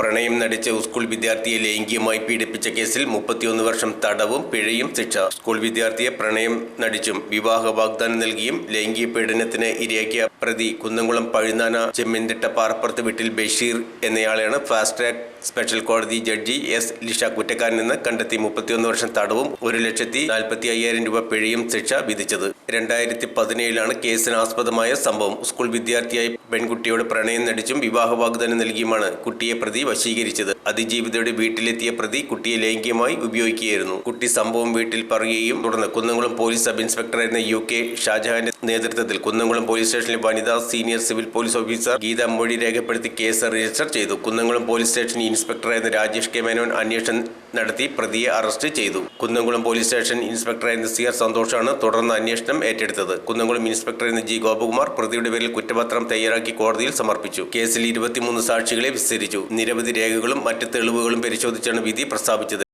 പ്രണയം നടിച്ച സ്കൂൾ വിദ്യാർത്ഥിയെ ലൈംഗികമായി പീഡിപ്പിച്ച കേസിൽ മുപ്പത്തിയൊന്ന് വർഷം തടവും പിഴയും ശിക്ഷ. സ്കൂൾ വിദ്യാർത്ഥിയെ പ്രണയം നടിച്ചും വിവാഹ വാഗ്ദാനം നൽകിയും ലൈംഗിക പീഡനത്തിന് ഇരയാക്കിയ പ്രതി കുന്നംകുളം പഴുന്നാന ചെമ്മിൻതിട്ട പാറപ്പുറത്ത് വീട്ടിൽ ബഷീർ എന്നയാളെയാണ് ഫാസ്റ്റ് ട്രാക്ക് സ്പെഷ്യൽ കോടതി ജഡ്ജി എസ് ലിഷ കുറ്റക്കാരനെന്ന് കണ്ടെത്തി മുപ്പത്തിയൊന്ന് വർഷം തടവും ഒരു ലക്ഷത്തി നാൽപ്പത്തി അയ്യായിരം രൂപ പിഴയും ശിക്ഷ വിധിച്ചത്. രണ്ടായിരത്തി പതിനേഴിലാണ് കേസിന് ആസ്പദമായ സംഭവം. സ്കൂൾ വിദ്യാർത്ഥിയായി പെൺകുട്ടിയോട് പ്രണയം നടിച്ചും വിവാഹ വാഗ്ദാനം നൽകിയുമാണ് കുട്ടിയെ പ്രതി വശീകരിച്ചത്. അതിജീവിതയുടെ വീട്ടിലെത്തിയ പ്രതി കുട്ടിയെ ലൈംഗികമായി ഉപയോഗിക്കുകയായിരുന്നു. കുട്ടി സംഭവം വീട്ടിൽ പറയുകയും തുടർന്ന് കുന്നംകുളം പോലീസ് സബ് ഇൻസ്പെക്ടറായിരുന്ന യു കെ ഷാജഹാന്റെ നേതൃത്വത്തിൽ കുന്നംകുളം പോലീസ് സ്റ്റേഷനിലെ വനിതാ senior civil police officer Geetha മൊഴി രേഖപ്പെടുത്തി കേസ് രജിസ്റ്റർ ചെയ്തു. കുന്നംകുളം പോലീസ് സ്റ്റേഷൻ ഇൻസ്പെക്ടറായിരുന്ന രാജേഷ് കെ മേനോൻ അന്വേഷണം നടത്തി പ്രതിയെ അറസ്റ്റ് ചെയ്തു. കുന്നംകുളം പോലീസ് സ്റ്റേഷൻ ഇൻസ്പെക്ടറായിരുന്ന സി ആർ സന്തോഷാണ് തുടർന്ന് അന്വേഷണം ഏറ്റെടുത്തത്. കുന്നംകുളം ഇൻസ്പെക്ടറായിരുന്ന ജി ഗോപകുമാർ പ്രതിയുടെ പേരിൽ കുറ്റപത്രം തയ്യാറാക്കി കോടതിയിൽ സമർപ്പിച്ചു. കേസിൽ ഇരുപത്തിമൂന്ന് സാക്ഷികളെ വിസ്തരിച്ചു. നിരവധി രേഖകളും മറ്റ് തെളിവുകളും പരിശോധിച്ചാണ് വിധി പ്രസ്താവിച്ചത്.